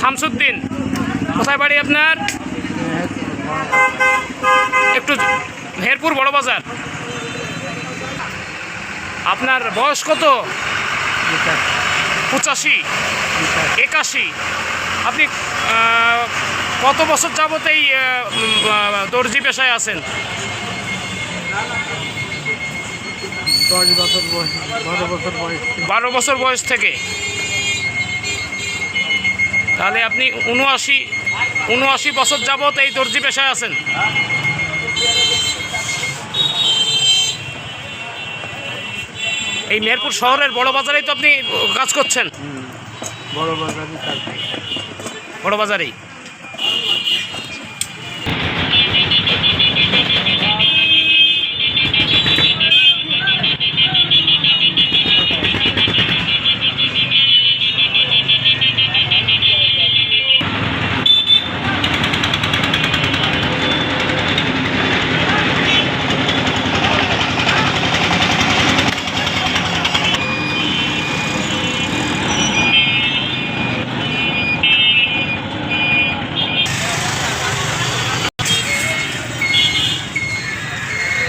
শামসুদ্দিন। কোথায় বাড়ি আপনার? একটু মেহেরপুর বড় বাজার। আপনার বয়স কত? পঁচাশি। একাশি। আপনি কত বছর যাবত এই দর্জি পেশায় আছেন? বারো বছর বয়স থেকে। তাহলে আপনি উনআশি উনআশি বছর যাবৎ এই দর্জি পেশায় আছেন? এই মেহেরপুর শহরের বড় বাজারেই তো আপনি কাজ করছেন? বড় বাজারই বড় বাজারেই?